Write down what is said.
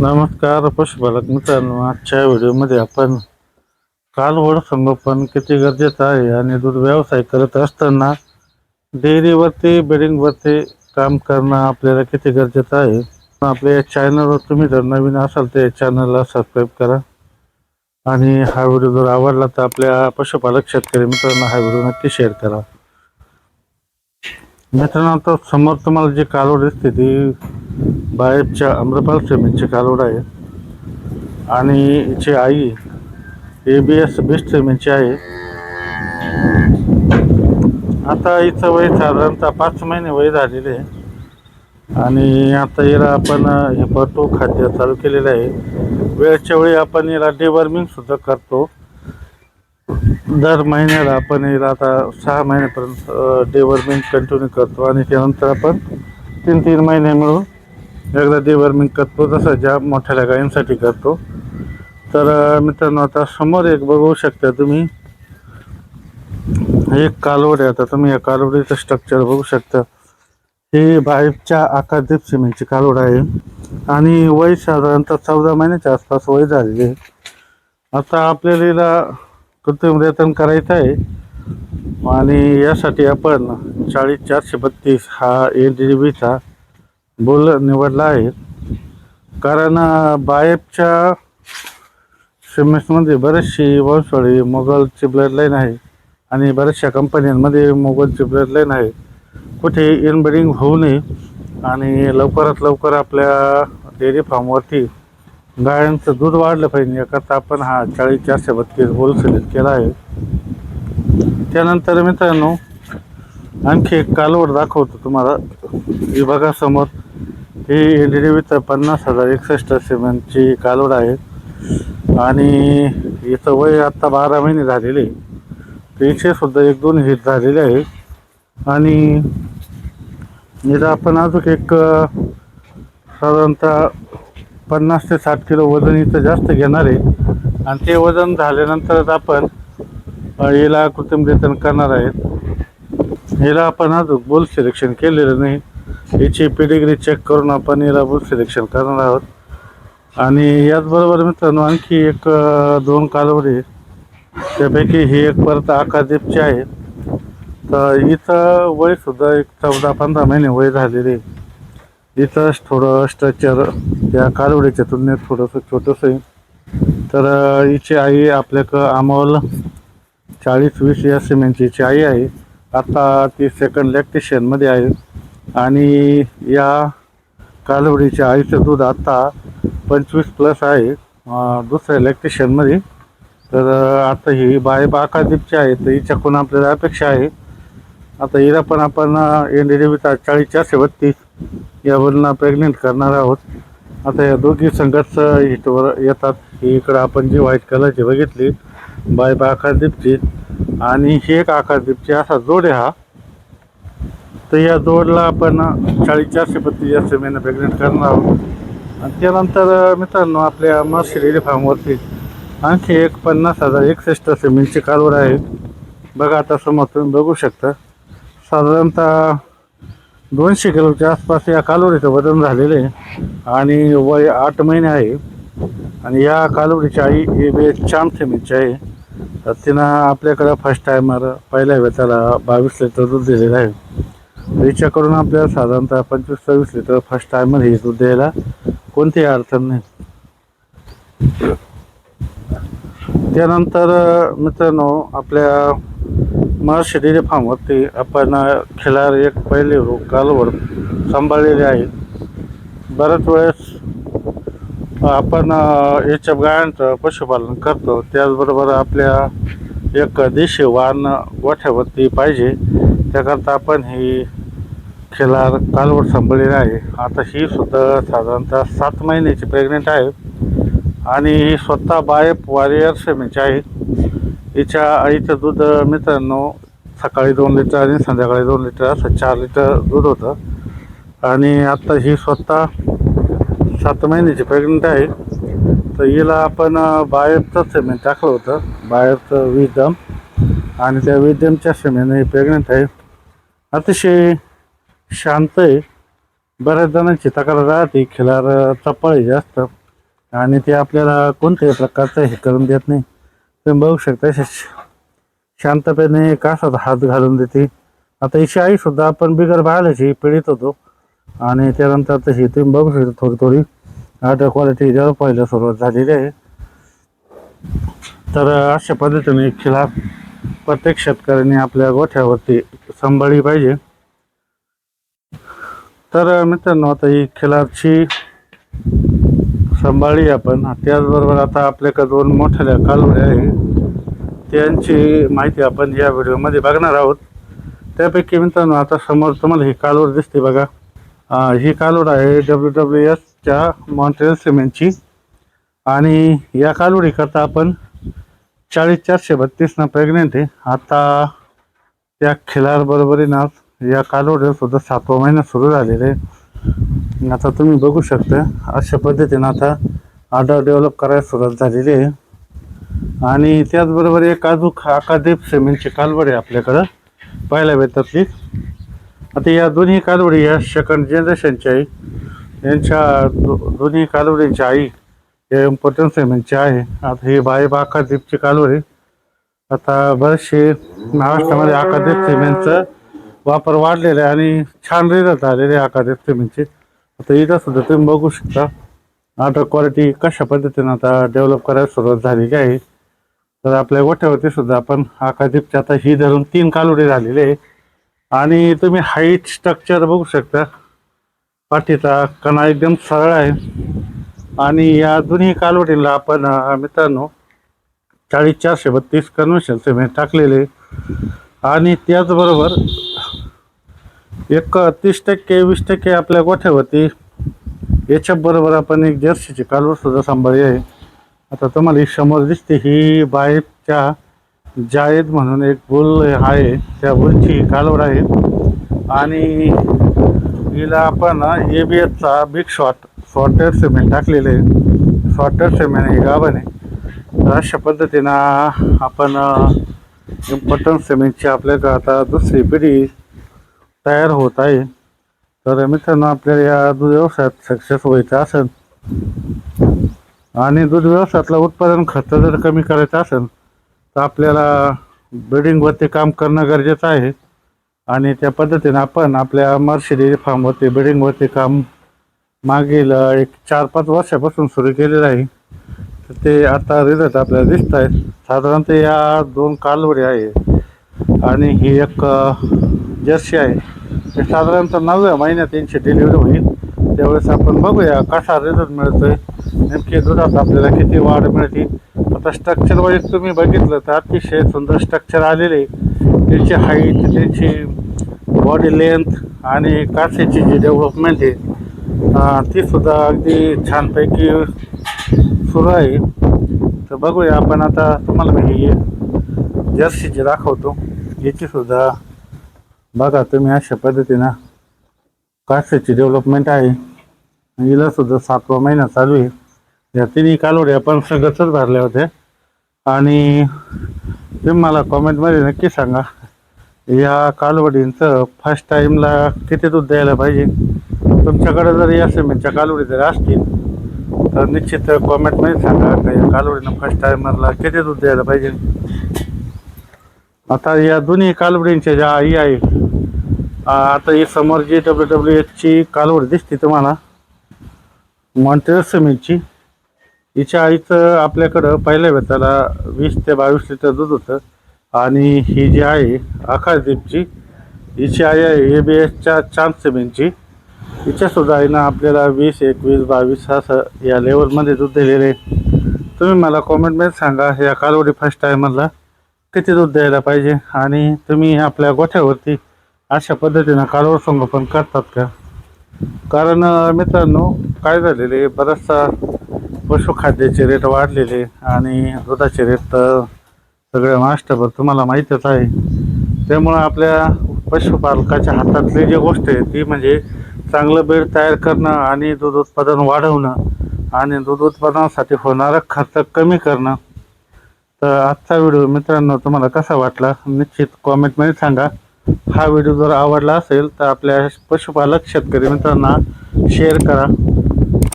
नमस्कार पशुपालक मित्रांनो आजच्या व्हिडिओमध्ये आपण कालवड संगोपन किती गरजेचं आहे आणि दूध व्यवसाय करत असताना डेअरीवरती बिडिंगवरती काम करणं आपल्याला किती गरजेचं आहे? आपल्या या चॅनलवर तुम्ही जर नवीन असाल तर या चॅनलला सबस्क्राईब करा. आणि हा व्हिडिओ जर आवडला तर आपल्या पशुपालक शेतकरी मित्रांना हा व्हिडिओ नक्की शेअर करा. मित्रांनो आता समोर तुम्हाला जी कालवड दिसते ती बाहेरच्या अम्रपाल सिमेंटची कालवड आहे. आणि हिची आई ए बी एस बेस्ट सिमेंटची आहे. आता हिचं वय साधारणतः पाच महिने वय झालेले आहे. आणि आता हिला आपण हे पटू खाद्य चालू केलेलं आहे. वेळच्या वेळी आपण हिला डिवॉर्मिंगसुद्धा करतो. दर महिन्याला आपण याला आता सहा महिन्यापर्यंत डिवर्मिंग कंटिन्यू करतो आणि त्यानंतर आपण तीन तीन महिने मिळून एकदा डिवर्मिंग करतो. जसं ज्या मोठ्या गायींसाठी करतो. तर मित्रांनो आता समोर एक बघू शकता तुम्ही. एक कालवड आहे. आता तुम्ही या कालवडीचं स्ट्रक्चर बघू शकता. ही बाहेरच्या आकाशदीप सिमेंटची कालवड आहे. आणि वय साधारणतः चौदा महिन्याच्या आसपास वय झालेली आहे. आता आपल्याला कृत्रिम रेतन करायचं आहे. आणि यासाठी आपण चाळीस चारशे बत्तीस हा ए डी बीचा बोल निवडला आहे. कारण बायपच्या सिमेंटमध्ये बरेचशी वंशवाळी मोगलची ब्लड लाईन आहे आणि बऱ्याचशा कंपन्यांमध्ये मोगलची ब्लड लाईन आहे. कुठे इनब्रिडिंग होऊ नये आणि लवकरात लवकर आपल्या डेअरी फार्मवरती गायांचं दूध वाढलं पाहिजे. याकरता आपण हा चाळीस चारशे बत्तीस होलसेल सिलेक्ट केला आहे. त्यानंतर मित्रांनो आणखी एक कालवड दाखवतो तुम्हाला विभागासमोर. ही बघा डी ही एलईडीचा पन्नास हजार एकसष्ट सिमेंटची कालवड आहे. आणि इथं वय आत्ता बारा महिने झालेले तिचे सुद्धा एक दोन हिट झालेले आहे. आणि इथं आपण अजून एक साधारणतः पन्नास ते साठ किलो वजन इथं जास्त घेणार आहे. आणि ते वजन झाल्यानंतरच आपण याला कृत्रिम रेतन करणार आहेत. याला आपण अजून बुल सिलेक्शन केलेलं नाही. याची पेडिग्री चेक करून आपण याला बुल सिलेक्शन करणार आहोत. आणि याचबरोबर मित्रांनो आणखी एक दोन कालवडी त्यापैकी ही एक परत आकादीपची आहे तर इथं वयसुद्धा एक चौदा पंधरा महिने वय झालेले आहे. इथं थोडं स्ट्रक्चर या कालवडीच्या तुलनेत थोडंसं छोटंसं आहे. तर हिची आई आपल्याकडं अमोल चाळीस वीस या सिमेंटची आई आहे. आता ती सेकंड लॅक्टेशनमध्ये आहे. आणि या कालवडीच्या आईचं दूध आत्ता पंचवीस प्लस आहे दुसऱ्या लॅक्टेशनमध्ये तर आता ही बाय बाकादीपची आहे तर हिच्याकडून आपल्याला अपेक्षा आहे. आता हिला पण आपण एन डी डी चाळीस चारशे या यावरनं प्रेग्नेंट करणार आहोत. आता या दोघी संघर्ष हिटवर येतात. इकडं आपण जी व्हाईट कलरची बघितली बाय बा आकाशदीपची. आणि ही एक आकाशदीपची असा जोड आहे हा. तर या जोडला आपण चाळीस चारशे पत्ती या महिने प्रेग्नेंट करणार आहोत. आणि त्यानंतर मित्रांनो आपल्या मर्सी डेअरी फार्मवरती आणखी एक पन्नास हजार एकसष्ट सिमेंटची कालवड आहे. बघा आता समोर तुम्ही बघू शकता. साधारणतः दोनशे किलोच्या आसपास या कालवडीचं वजन झालेलं आहे. आणि वय आठ महिने आहे. आणि या कालवडीची आई हे बे चाम सिमेंटची आहे. तर तिनं आपल्याकडं फर्स्ट टायमर पहिल्या वेताला बावीस लिटर दूध दिलेलं आहे. हिच्याकडून आपल्याला साधारणतः पंचवीस सव्वीस लिटर फर्स्ट टायमर हे दूध द्यायला कोणतीही अडचण नाही. त्यानंतर मित्रांनो आपल्या महर्षी डेअरी फार्मवरती आपण खिलार एक पहिले रोग कालवड सांभाळलेले आहे. बऱ्याच वेळेस आपण याच्या गायांचं पशुपालन करतो. त्याचबरोबर आपल्या एक देशी वाहन गोठ्यावरती पाहिजे. त्याकरता आपण ही खिलार कालवड सांभाळलेली आहे. आता ही सुद्धा साधारणतः सात महिन्याची प्रेग्नेंट आहे. आणि ही स्वतः बायप वॉरियर सेमेची आहे. हिच्या आईचं दूध मित्रांनो सकाळी दोन लिटर आणि संध्याकाळी दोन लिटर असं चार लिटर दूध होतं. आणि आत्ता ही स्वतः सात महिन्याची प्रेग्नंट आहे. तर हिला आपण बाहेरचं सिमेंट टाकलं होतं. बाहेरचं विदम आणि त्या विदमच्या सिमेंटने ही प्रेग्नंट आहे. अतिशय शांत आहे. बऱ्याच जणांची तक्रार राहते खिलार चपळ आहे जास्त. आणि ते आपल्याला कोणत्याही प्रकारचं हे करून देत नाही. तुम्ही बघू शकता श- शांतपणे कासात हात घालून देते. आता ही आई सुद्धा आपण बिगर बाळाची पीडित होतो. आणि त्यानंतर तशी तुम्ही बघू शकता थोडी थोडी आता क्वालिटी डेव्हलप व्हायला सुरुवात झालेली आहे. तर अशा पद्धतीने खिलाफ प्रत्येक शेतकऱ्याने आपल्या गोठ्यावरती सांभाळली पाहिजे. तर मित्रांनो आता ही खिलाफची सांभाळली आपण. त्याचबरोबर आता आपल्याकडे दोन मोठ्या कालवड्या आहे त्यांची माहिती आपण या व्हिडिओमध्ये बघणार आहोत. त्यापैकी मित्रांनो आता समोर तुम्हाला ही कालवड दिसते बघा. ही कालवड आहे डब्ल्यू डब्ल्यू एसच्या मॉन्ट्रेल सिमेंटची आणि या कालवडीकरता आपण चाळीस चारशे बत्तीसनं प्रेग्नेंट आहे. आता त्या खिलारबरोबरीनं या कालवडीला सुद्धा सातवा महिना सुरू झालेला आहे. आता तुम्ही बघू शकता अशा पद्धतीनं आता ऑर्डर डेव्हलप करायला सुरुवात झालेली आहे. आणि त्याचबरोबर एक अजून अकादीप सिमेंटची कालवड आहे आपल्याकडं पाहायला भेटतातली आता या दोन्ही कालवडी या सेकंड जनरेशनच्या आहे यांच्या दो दोन्ही कालवडींची आई हे इम्पॉर्टन्स सिमेंटची आहे. आता ही बाई अकादीपची कालवडी आता बरेचसे महाराष्ट्रामध्ये अकादीप सिमेंटचं वापर वाढलेला आहे आणि छान रिझल्ट आलेले आहे अकादीप सिमेंटचे. आता इथं सुद्धा तुम्ही बघू शकता. ऑर्डर क्वालिटी कशा पद्धतीनं आता डेव्हलप करायला सुरुवात झालेली आहे. तर आपल्या गोठ्यावरती सुद्धा आपण आकादीपच्या आता ही धरून तीन कालोडी झालेली आहे. आणि तुम्ही हाईट स्ट्रक्चर बघू शकता. पाठीचा कणा एकदम सरळ आहे. आणि या दोन्ही कालवडीला आपण मित्रांनो चाळीस चारशे बत्तीस कन्व्हेन्शन सिमेंट टाकलेले आणि त्याचबरोबर एक तीस टक्के वीस टक्के आपल्या गोठ्यावरती. याच्या बरोबर आपण एक जर्सीची कालवड सुद्धा सांभाळली आहे. आता तुम्हाला ही समोर दिसते ही बाहेरच्या जायद म्हणून एक बुल आहे. त्या बुलची कालवड आहे. आणि हिला आपण ए बी एसचा बिग शॉट सॉर्टर सिमेंट टाकलेले आहे. सॉर्टर सिमेंट हे गाभण आहे. तर अशा पद्धतीनं आपण इम्पॉर्टन्स सिमेंटची आपल्याकडं आता दुसरी पिढी तयार होत आहे. तर मित्रांनो आपल्याला या दूध व्यवसायात सक्सेस व्हायचं असेल आणि दूध व्यवसायातलं उत्पादन खर्च जर कमी करायचा असेल तर आपल्याला बिल्डिंगवरती काम करणं गरजेचं आहे. आणि त्या पद्धतीनं आपण आपल्या मर्शिडी फार्मवरती बिल्डिंगवरती काम मागील एक चार पाच वर्षापासून सुरू केलेलं आहे. तर ते आता रिझल्ट आपल्याला दिसत आहे साधारणतः या दोन कालवडी आहे. आणि ही एक जर्सी आहे. ते साधारणतः नवव्या महिन्यात यांची डिलिव्हरी होईल. त्यावेळेस आपण बघूया कसा रिझल्ट मिळतोय. नेमकी दुधात आपल्याला किती वाढ मिळते. आता स्ट्रक्चर वाईज तुम्ही बघितलं तर अतिशय सुंदर स्ट्रक्चर आलेले त्याची त्यांची हाईट त्यांची बॉडी लेंथ आणि कासेची जी डेव्हलपमेंट आहे तीसुद्धा ती सुद्धा अगदी छानपैकी सुरू आहे. तर बघूया आपण आता तुम्हाला मी ही जर्सीची दाखवतो याची सुद्धा बघा तुम्ही अशा पद्धतीनं काशाची डेव्हलपमेंट आहे. हिला सुद्धा सातवा महिना चालू आहे. या तिन्ही कालोड्या पण सगळंच भरल्या होत्या. आणि तुम्ही मला कॉमेंटमध्ये नक्की सांगा या कालवडींचं फर्स्ट टाईमला किती दूध द्यायला पाहिजे? तुमच्याकडे जर या सिमेंटच्या कालवडी जर असतील तर निश्चित कॉमेंटमध्ये सांगा का या कालवडीनं फर्स्ट टाईमरला किती दूध द्यायला पाहिजे? आता या दोन्ही कालवडींच्या ज्या आई आहे आता ही समोर जी डब्ल्यू डब्ल्यू एचची कालवड दिसते तुम्हाला मॉन्टेर सिमेंटची हिच्या आईचं आपल्याकडं पहिल्या वेताला वीस ते बावीस लिटर दूध होतं. आणि ही जी आहे आकाशदीपची हिची आई आहे ए बी एसच्या चांद सिमेंटची हिच्यासुद्धा आईनं आपल्याला वीस एकवीस बावीस असं या लेवलमध्ये दूध दिलेले आहे. तुम्ही मला कॉमेंटमध्ये सांगा या कालवडी फर्स्ट टायमरला किती दूध द्यायला पाहिजे? आणि तुम्ही आपल्या गोठ्यावरती अशा पद्धतीनं कालवर संगोपन करतात का? कारण मित्रांनो काय झालेले बराचसा पशुखाद्याचे रेट वाढलेले आणि दुधाचे रेट तर सगळ्या महाराष्ट्रभर तुम्हाला माहीतच आहे. त्यामुळं आपल्या पशुपालकाच्या हातातली जी गोष्ट आहे ती म्हणजे चांगलं बेड तयार करणं आणि दूध उत्पादन वाढवणं आणि दूध उत्पादनासाठी होणारा खर्च कमी करणं. तर आजचा व्हिडिओ मित्रांनो तुम्हाला कसा वाटला? निश्चित कॉमेंटमध्ये सांगा. हा व्हिडिओ जर आवडला असेल तर आपल्या पशुपालक शेतकरी मित्रांना शेअर करा.